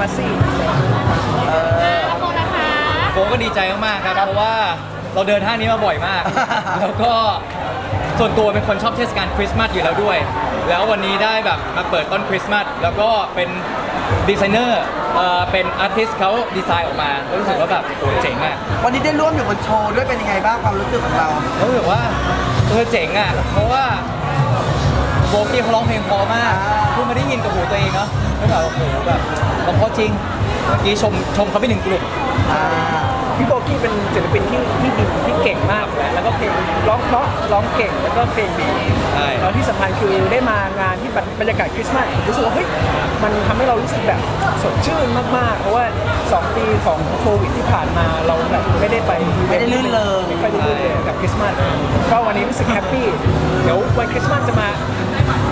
มาซี่โมนะคะโกก็ดีใจมากๆครับ เพราะว่าเราเดินห้างนี้มาบ่อยมาก แล้วก็ส่วนตัวเป็นคนชอบเทศกาลคริสต์มาสอยู่แล้วด้วย แล้ววันนี้ได้แบบมาเปิดต้นคริสต์มาสแล้วก็เป็นดีไซเนอร์เอ่อเป็นอาร์ติสต์เขาดีไซน์ออกมาก็รู้สึกว่าแบบโอ้เจ๋งอะวันนี้ได้ร่วมอยู่บนโชว์ด้วยเป็นยังไงบ้างความรู้สึกของเรา แล้วรู้สึกว่าเออเจ๋งอะเพราะว่าโบกี้เขาร้องเพลงเพอมากเพิ่งมาได้ยินกับหูตัวเองเนาะแล้วแบบโอ้โหแบบ เขาเพราะจริง เมื่อกี้ชมชมเขาไปหนึ่งกลุ่ม อ่าพี่โบกี้เป็นศิลปินที่ที่ดีที่เก่งมากแหละแล้วก็เพลงร้องเพราะร้องเก่งแล้วก็เพลงดีใช่ แล้วที่สำคัญคือได้มางานที่บรรยากาศคริสต์มาสรู้สึกว่าเฮ้ยมันทำให้เรารู้สึกแบบสดชื่นมากๆ เพราะว่า 2 ปีของโควิดที่ผ่านมาเราแบบไม่ได้ไปไม่ได้ลื่นเริง ไม่ค่อยได้ลื่นเริงกับคริสต์มาสก็วันนี้รู้สึกแฮปปี้เดี๋ยววันคริสต์มาสจะมา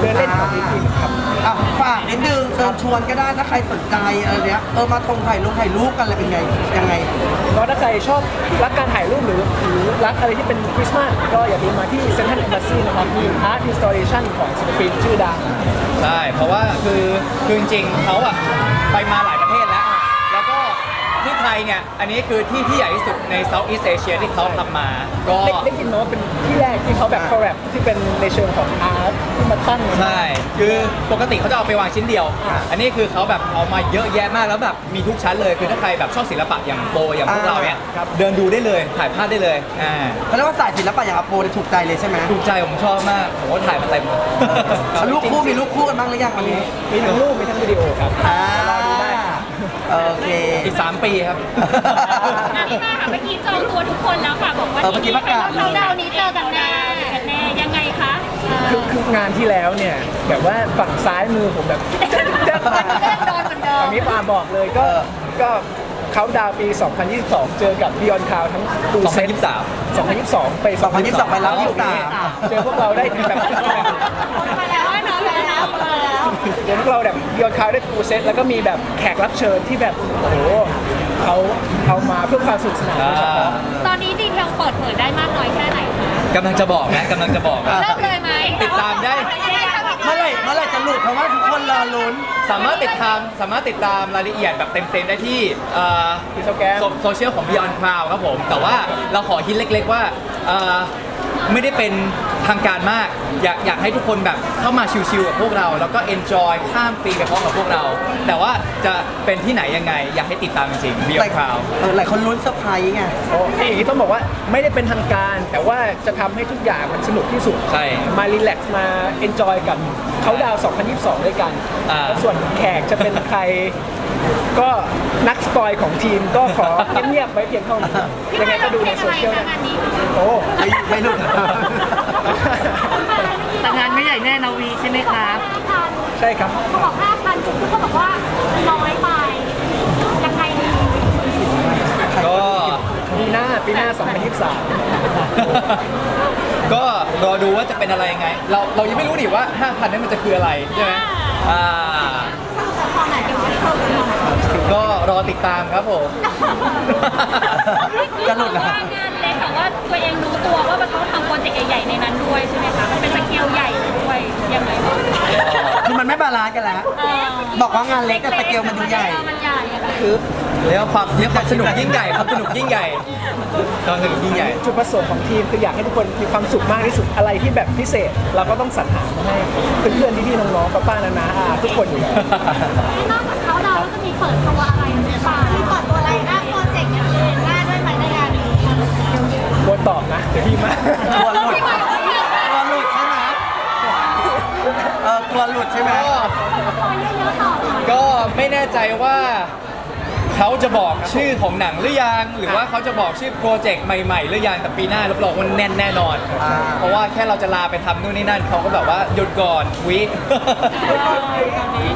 เดินเล่นกับอีกทีหนึงครับอะฝากนิดนึงเชิญชวนก็ได้ถ้าใครสนใจอะไรเนี้ยเออมาทงถ่ายลงถ่ายรูปกันอะไรเป็นไงยังไง ก็ถ้าใครชอบรักการถ่ายรูปหรือหรือรักอะไรที่เป็นคริสต์มาสก็อย่าลืมมาที่เซนทรัล e อ b บ s ซีนะครับมีอาร์ตอินสต l เลชันของศิลปินชื่อดัง ใช่ เพราะว่าคือคือจริงๆเขาอะไปมาหลายประเทศแล้ว แล้วก็ ที่ไทยเนี่ย อันนี้คือที่ที่ใหญ่ที่สุดในเซาท์อีสเอเชียที่เขาทำมา ก็ ได้ได้ยินมาว่าเป็นที่แรกที่เขาแบบคอร์แรปที่เป็นในเชิงของอาร์ตที่มาตั้ง ใช่ คือปกติเขาจะเอาไปวางชิ้นเดียว อ่าอันนี้คือเขาแบบเอามาเยอะแยะมากแล้วแบบมีทุกชั้นเลย คือถ้าใครแบบชอบศิลปะอย่างโปอย่างพวกเราเนี่ยครับ เดินดูได้เลย ถ่ายภาพได้เลย อ่าเขาเรียกว่าสายศิลปะอย่างอาโปเนี่ยถูกใจเลยใช่ไหมถูกใจผมชอบมาก ผมก็ถ่ายมาเต็มเอาลูกคู่มีลูกคู่กันบ้างหรือยังวันนี้ มีทั้งรูปมีทั้งวิดีโอครับอ่ารอดูได้ โอเค อีก3ปีครับอะพี่มาค่ะเมื่อกี้จองตัวทุกคนแล้วค่ะบอกว่าเออเมื่อกี้ประกาศเขาดาวน์นี้เจอกันแน่เจอกันแน่ยังไงคะคือคืองานที่แล้วเนี่ยแบบว่าฝั่งซ้ายมือผมแบบโดนเหมือนเดิมอันนี้ปาบอกเลยก็ก็เขาดาวน์ปี 2022 เจอกับ Beyond Cloud ทั้งฟูเซต2023 2022 ไป2022ไปแล้วโอเคเจอพวกเราได้แบบ มาแล้วเนาะมาแล้วมาแล้ว เดี๋ยวพวกเราแบบ Beyond Cloud ได้ฟูเซตแล้วก็มีแบบแขกรับเชิญที่แบบโอ้โหเขาเอามาเพื่อความสนุกสนานโดยเฉพาะตอนนี้ดีเทลเปิดเผยได้มากน้อยแค่ไหนคะกำลังจะบอกนะกำลังจะบอกนะเริ่มเลยไหมติดตามได้ เมื่อไหร่เมื่อไหร่จะหลุดเพราะว่าทุกคนรอลุ้น สามารถติดตามสามารถติดตามรายละเอียดแบบเต็มๆได้ที่เอ่อ Instagram โซโซเชียลของ Beyond Cloud ครับผม แต่ว่าเราขอฮิตเล็กๆว่าเอ่อไม่ได้เป็น ทางการมาก อยากอยากให้ทุกคนแบบเข้ามาชิลๆกับพวกเรา แล้วก็ enjoy ข้ามปีไปพร้อมกับพวกเรา แต่ว่าจะเป็นที่ไหนยังไง อยากให้ติดตามจริงๆ Beyond Cloud เออหลายคนลุ้นเซอร์ไพรส์ไง โอ้อย่างนี้ต้องบอกว่าไม่ได้เป็นทางการ แต่ว่าจะทำให้ทุกอย่างมันสนุกที่สุดใช่มารีแลกซ์มาเอนจอยกับเขาดาวน์2022 ด้วยกันอ่า แล้วส่วนแขกจะเป็นใคร ก็นักสปอยของทีมก็ขอเงียบๆไว้เพียงเท่านี้ยังไงก็ดูในโซเชียลงานะนนี้โอ้ ไม่ไม่หลุด แต่งานไม่ใหญ่แน่นาวีใช่ไหมครับ ใช่ครับ เขาบอกห้าพันจุดเขาบอกว่าน้อยไปยังไงดีก็ปีหน้าปีหน้าก็รอดูว่าจะเป็นอะไรยังไง เราเรายังไม่รู้ดิว่า 5,000นั้นมันจะคืออะไรใช่ไหมอ่าพอไหนเดี๋ยวเขาจะก็รอติดตามครับผม จะหลุดนะงานเล็กแต่ ว่าตัวเองรู้ตัวว่ามันต้องทำโปรเจกต์ใหญ่ๆในนั้นด้วยใช่ไหมคะมันเป็นสเกลใหญ่ด้วยยังไงบ้างคือมันไม่บาลานซ์กันแล้วบอกว่างานเล็กกับสเกลมันดูใหญ่ มันใหญ่อะค่ะคือเรียกว่าความเรียกความสนุกยิ่งใหญ่ความสนุกยิ่งใหญ่ความสนุกยิ่งใหญ่ จุดประสงค์ของทีมคืออยากให้ทุกคนมีความสุขมากที่สุดอะไรที่แบบพิเศษ เราก็ต้องสรรหามาให้เพื่อนๆพี่ๆน้องๆป้าๆนาๆอาทุกคนอยู่แล้ว นอกจากเขาดาวน์แล้วจะมีเปิดตัวอะไร ตอบนะเดี๋ยวพี่มากลัวหลุดกลัวหลุดใช่ไหมเออกลัวหลุดใช่ไหมก็ไม่แน่ใจว่าเขาจะบอกชื่อของหนังหรือยัง หรือว่าเขาจะบอกชื่อโปรเจกต์ใหม่ๆหรือยังแต่ปีหน้ารับรองว่าแน่นแน่นอน เพราะว่าแค่เราจะลาไปทำนู่นนี่นั่นเขาก็แบบว่าหยุดก่อนวิ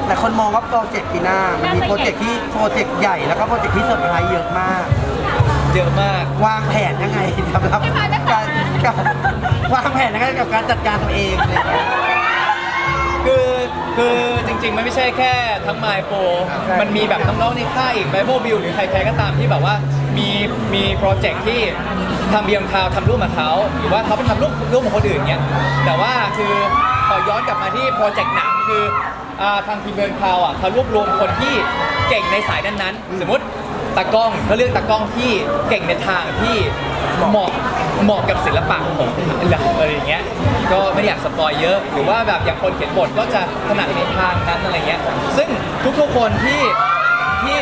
แต่คนมองว่าโปรเจกต์ปีหน้ามันมีโปรเจกต์ที่โปรเจกต์ใหญ่แล้วก็โปรเจกต์ที่เซอร์ไพรส์เยอะมาก เยอะมาก วางแผนยังไงสำหรับการการวางแผนยังไงกับการจัดการตัวเองอะไรอย่างเงี้ย คือคือจริงๆ มันไม่ใช่แค่ทั้งไมโปรมันมีแบบน้องๆในค่ายอีกไบเบิลบิลหรือใครๆก็ตามที่แบบว่ามีมีโปรเจกต์ที่ทำเบียงคาวทำรูปกับเขาหรือว่าเขาไปทำรูปรูปของคนอื่นเนี้ยแต่ว่าคือขอย้อนกลับมาที่โปรเจกต์หนังคืออ่าทางทีมเบียงคาวอะเขารวบรวมคนที่เก่งในสายนั้นๆ สมมติ ตากล้องเขาเลือกตากล้องที่เก่งในทางที่เหมาะเหมาะกับศิลปะของอะไรอย่างเงี้ยก็ไม่อยากสปอยเยอะ หรือว่าแบบอย่างคนเขียนบทก็จะถนัดในทางนั้นอะไรเงี้ยซึ่งทุกๆคนที่ที่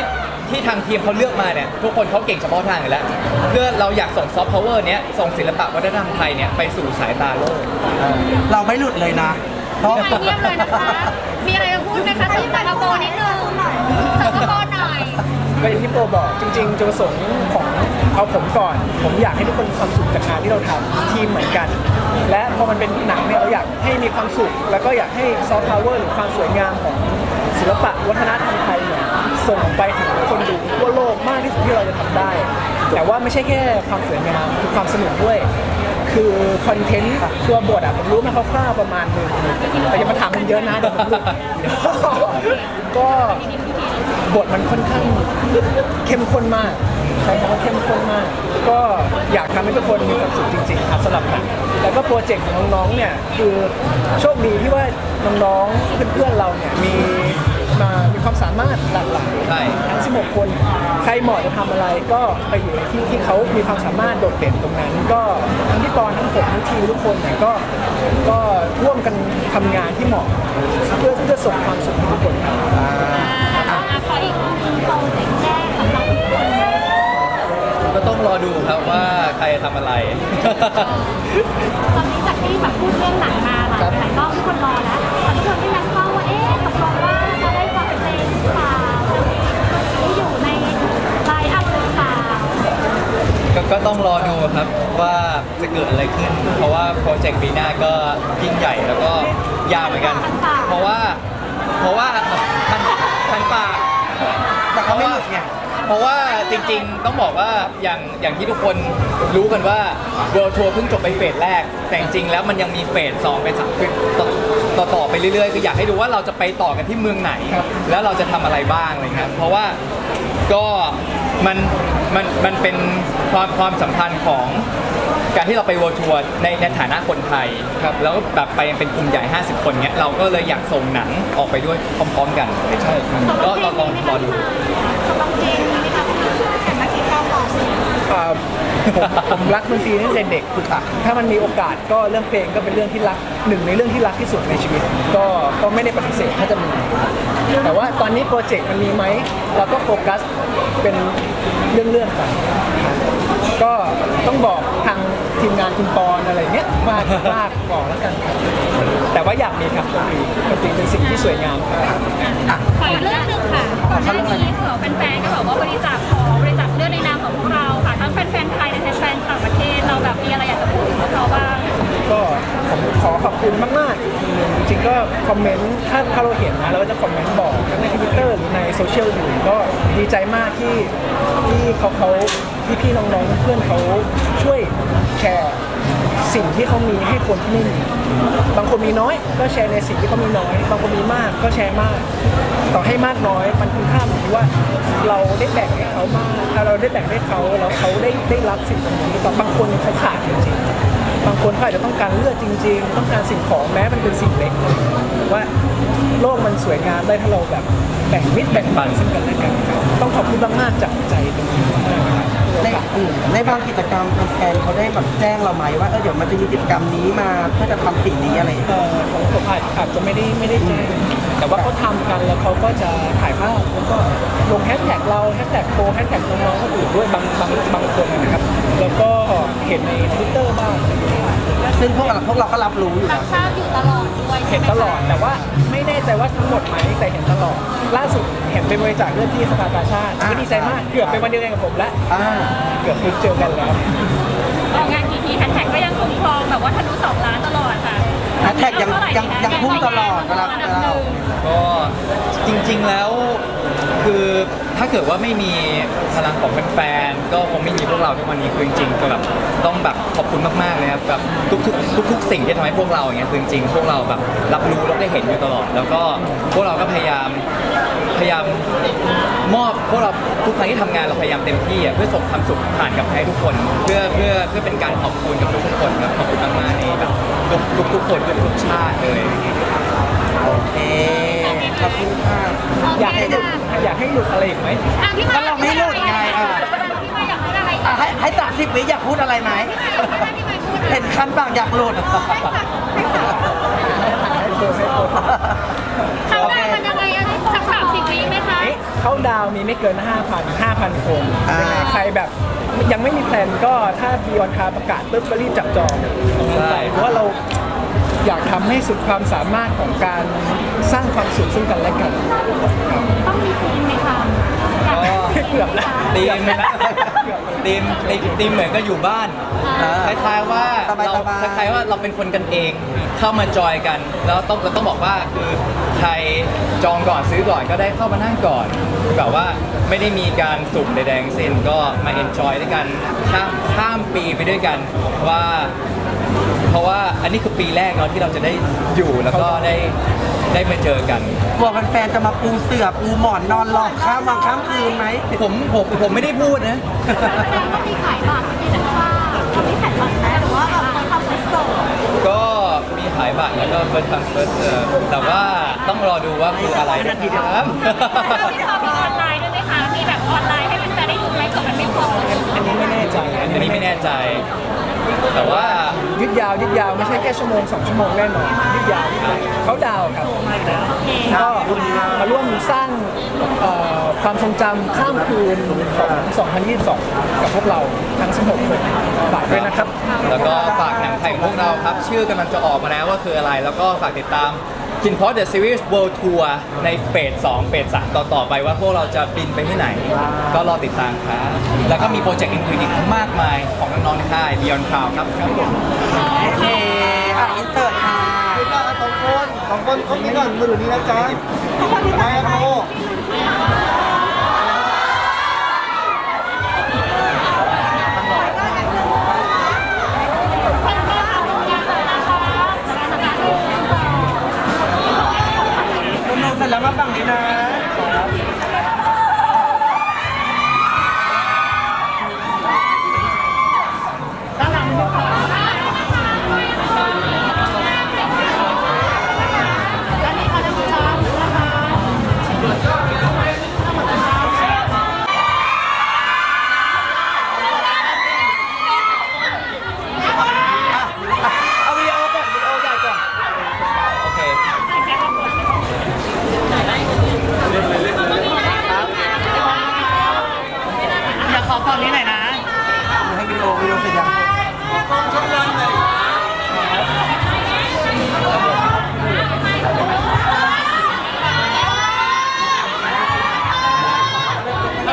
ที่ทางทีมเขาเลือกมาเนี่ยทุกคนเขาเก่งเฉพาะทางอยู่แล้วเพื่อเราอยากส่งซอฟต์พาวเวอร์เนี้ยส่งศิลปะวัฒนธรรมไทยเนี่ยไปสู่สายตาโลกเราไม่หลุดเลยนะเพราะไม่เงียบเลยนะคะ มีอะไรจะพูดไหมคะสิงคโปร์นิดนึงสิงคโปร์หน่อย ก็อย่างที่โปรบอกจริงๆจุดประสงค์ของเอาผมก่อน ผมอยากให้ทุกคนมีความสุขจากงานที่เราทำทีมเหมือนกัน และพอมันเป็นหนังเนี่ยเราอยากให้มีความสุข แล้วก็อยากให้ซอฟต์พาวเวอร์หรือความสวยงามของศิลปะวัฒนธรรมไทยเนี่ยส่งไปถึงคนดูทั่วโลกมากที่สุดที่เราจะทำได้ แต่ว่าไม่ใช่แค่ความสวยงามคือความสนุกด้วย คือคอนเทนต์ตัวบทอะผมรู้มาคร่าวๆประมาณหนึงแต่อย่ามาถามมันเยอะนะเดี๋ยวผมหลุดเดี๋ยวก็ บทมันค่อนข้างเข้มข้นมากใช้คำว่าเข้มข้นมาก ก็อยากทำให้ทุกคนมีความสุขจริงๆครับสำหรับหนังแล้วก็โปรเจกต์ของน้องๆเนี่ยคือโชคดีที่ว่าน้องๆเพื่อนๆเราเนี่ยมีมามีความสามารถหลากหลายใช่ ทั้ง 16 คน ใครเหมาะจะทำอะไรก็ไปอยู่ในที่ที่เขามีความสามารถโดดเด่นตรงนั้น ก็ทั้งพี่ปอนทั้งผมทั้งทีมทุกคนเนี่ยก็ก็ร่วมกันทำงานที่เหมาะ เพื่อที่จะส่งความสุขให้ทุกคนครับ อะ รอดูครับว่าใครจะทำอะไร ตอนนี้จากที่แบบพูดเรื่องหนังมาหลายหลายรอบทุกคนรอแล้วแต่ทุกคนก็ยังเฝ้าว่าเอ๊ะตกลงว่าจะได้ฟังเพลงหรือเปล่าจะมีที่อยู่ในไลน์อัพหรือเปล่าก็ก็ต้องรอดูครับว่าจะเกิดอะไรขึ้น เพราะว่าโปรเจกต์ปีหน้าก็ยิ่งใหญ่แล้วก็ยาวเหมือนกัน เพราะว่า เพราะว่าทันทันปาก แต่เขาไม่หลุดไง เพราะว่าจริงๆต้องบอกว่าอย่างอย่างที่ทุกคนรู้กันว่า World Tour เพิ่งจบไปเฟสแรก แต่จริงๆแล้วมันยังมีเฟสสองเป็นสามต่อต่อต่อไปเรื่อยๆคืออยากให้ดูว่าเราจะไปต่อกันที่เมืองไหน แล้วเราจะทำอะไรบ้างอะไรเงี้ยเพราะว่าก็มันมันมันเป็นความความสัมพันธ์ของการที่เราไป World Tour ในในฐานะคนไทยครับแล้วแบบไปเป็นกลุ่มใหญ่ 50 คนเงี้ยเราก็เลยอยากส่งหนังออกไปด้วยพร้อมๆกันใช่ก็ลองลองรอดูตกลงเพลงมี อ่าผมผมรักดนตรีตั้งแต่เด็กคือถ้ามันมีโอกาสก็เรื่องเพลงก็เป็นเรื่องที่รักหนึ่งในเรื่องที่รักที่สุดในชีวิต ก็ก็ไม่ได้ปฏิเสธถ้าจะมี แต่ว่าตอนนี้โปรเจกต์มันมีไหมเราก็โฟกัสเป็นเรื่องๆไปก็ต้องบอกทางทีมงานคุณปอนอะไรเงี้ยมากมากบอกแล้วกันครับแต่ว่าอยากมีครับดนตรีดนตรีเป็นสิ่งที่สวยงามครับ ขอเรื่องหนึ่งค่ะ ก่อนหน้านี้เผื่อแฟนๆก็บอกว่าบริจาคของบริจาคเลือดในน อมเมนต์ถ้าถ้าเราเห็นนะเราก็จะคอมเมนต์บอกทั้งในทวิตเตอร์หรือในโซเชียลอื่นก็ดีใจมากที่ที่เขาเขาพี่พี่น้องๆเพื่อนเขาช่วยแชร์สิ่งที่เขามีให้คนที่ไม่มีบางคนมีน้อย ก็แชร์ในสิ่งที่เขามีน้อย บางคนมีมากก็แชร์มาก ต่อให้มากน้อยมันคุณค่าอยู่ที่ว่าเราได้แบ่งให้เขามากถ้าเราได้แบ่งให้เขาแล้วเขาได้ได้รับสิ่งตรงนี้ต่อบางคนเขาขาดจริงๆ บางคนเขาอาจจะต้องการเลือดจริง ๆ ต้องการสิ่งของแม้มันเป็นสิ่งเล็กว่าโลกมันสวยงามได้ถ้าเราแบบแบ่งมิตรแบ่งปันซึ่งกันและกันครับต้องขอบคุณมากๆจาก ในอืมในบางกิจกรรมแฟนๆเขาได้แบบแจ้งเราไหมว่าเออเดี๋ยวมันจะมีกิจกรรมนี้มาเพื่อจะทำสิ่งนี้อะไรอย่างเงี้ย เอ่อของผมอาจอาจจะไม่ได้ไม่ได้แจ้งแต่ว่าเขาทำกันแล้วเขาก็จะถ่ายภาพแล้วก็ลงแฮชแท็กเราแฮชแท็กโปรแฮชแท็กน้องๆคนอื่นด้วยบางบางบางคนนะครับแล้วก็เห็นในทวิตเตอร์บ้างซึ่งพวกเราพวกเราก็รับรู้อยู่รัแล้บวทราบอยู่ตลอดด้วยเห็นตลอดแต่ว่าไม่แน่ใจว่าทั้งหมดไหมแต่เห็นตลอด ล่าสุดเห็นไปบริจาคเลือดที่สภากาชาติก็ดีใจมากเกือบเป็นวันเดียวกันกับผมแล้วอ่าเกือบเจอกันแล้วออกงานกี่ทีแฮชแท็กก็ยังคงครองแบบว่าทะลุสองล้านตลอดค่ะแฮชแท็กยังยังยังพุ่งตลอดเวลาอันเวดับลาหนึ่งก็จริงๆแล้วคือถ้าเกิดว่าไม่มีพลังของแฟนๆก็คงไม่มีพวกเราทุกวันนี้คือจริงๆก็แบบต้องแบบขอบคุณมากๆเลยครับแบบทุกๆทุกๆสิ่งที่ทำให้พวกเราอย่างเงี้ยคือจริงๆพวกเราแบบรับรู้แล้วได้เห็นอยู่ตลอด แล้วก็พวกเราก็พยายามพพยายามมอบพวกเรา ทุกครั้งที่ทำงานเราพยายามเต็มที่อะเพื่อส่งความสุขผ่านกลับให้ทุกคน เพื่อเพื่อเพื่อเป็นการขอบคุณกับทุกๆคนครับขอบคุณมากๆในแบบทุกทุกทุกคนทุกทุกชาติเลยโอเคขอบคุณค่ะอยากให้หลุดอยากให้หลุดอะไรอีกไหม อะพี่มาก็เราไม่หลุดไงอะ พี่มาอยากพูดอะไรอะให้ให้สามสิบวิอยากพูดอะไรไหม พี่มาพูดเห็นคันปากอยากหลุด ให้โพสให้โพสข้างหน้ามันยังไงอะสักสามสิบวิไหมคะ เอ๊ะเขาดาวน์มีไม่เกิน 5,000 5,000 คนอ่ายั ยังไงใครแบบยังไม่มีแพลนก็ถ้าบีออนคาประกาศปุ๊บก็รีบจับจองตรงนั้นไปเพราะว่าเราอยากทำให้สุดความสามารถของการสร้างความสุขซึ่งกันและกันต้องมีทีมไหมคะอยากก็เกือบแล้วทีมเกือบแล้วทีมทีมทีมเหมือนก็อยู่บ้านอ่าคล้ายๆว่าสบายๆ เราคล้ายๆว่าเราเป็นคนกันเอง เข้ามาจอยกัน แล้วต้องเราต้องบอกว่าคือใครจองก่อนซื้อก่อนก็ได้เข้ามานั่งก่อนแบบว่าไม่ได้มีการสุ่มใดๆทั้งสิ้นก็มาเอนจอยด้วยกันข้ามข้ามปีไปด้วยกันว่าเพราะว่าอันนี้คือปีแรกเนาะที่เราจะได้อยู่แล้วก็ได้ได้มาเจอกัน กลัวแฟนๆจะมาปูเสือปูหมอนนอนหลอกข้ามวันข้ามคืนไหมผมผมผมไม่ได้พูดนะ แสดงว่ามีขายบัตรมีแต่ว่าเขาไม่ขาย ขายบัตรแล้วก็ first come first serve แต่ว่าต้องรอดูว่าคืออะไรนะครับพี่พอมีออนไลน์ด้วยไหมคะ มีแบบออนไลน์ให้มันจะได้ดูไหมเผื่อมันไม่พออันนี้ไม่แน่ใจอันนี้ไม่แน่ใจ แต่ว่า ยืดยาวยืดยาวไม่ใช่แค่ชั่วโมงสองชั่วโมงแน่นอนยืดยาวยืดยาวเขาดาวน์ครับก็มาร่วมสร้าง เอ่อความทรงจำข้ามคืนของ2022 กับพวกเราทั้ง 16 คนฝากด้วยนะครับ แล้วก็ฝากหนังไทยของพวกเราครับ ชื่อกำลังจะออกมาแล้วว่าคืออะไร แล้วก็ฝากติดตามกินพอดเดอะซีรีส์ World Tour ในเฟส2เฟส3ต่อต่อไปว่าพวกเราจะบินไปที่ไหน ก็รอติดตามครับ แล้วก็มีโปรเจกต์อื่นๆอีกมากมายของน้องๆในค่าย Beyond Cloud ครับครับผม โอเคอะอินเสิร์ตค่ะสองคนสองคนครบนี้ก่อนมือถือนี้นะจ๊ะไม่ครับโม แล้วมาฝั่งนี้นะ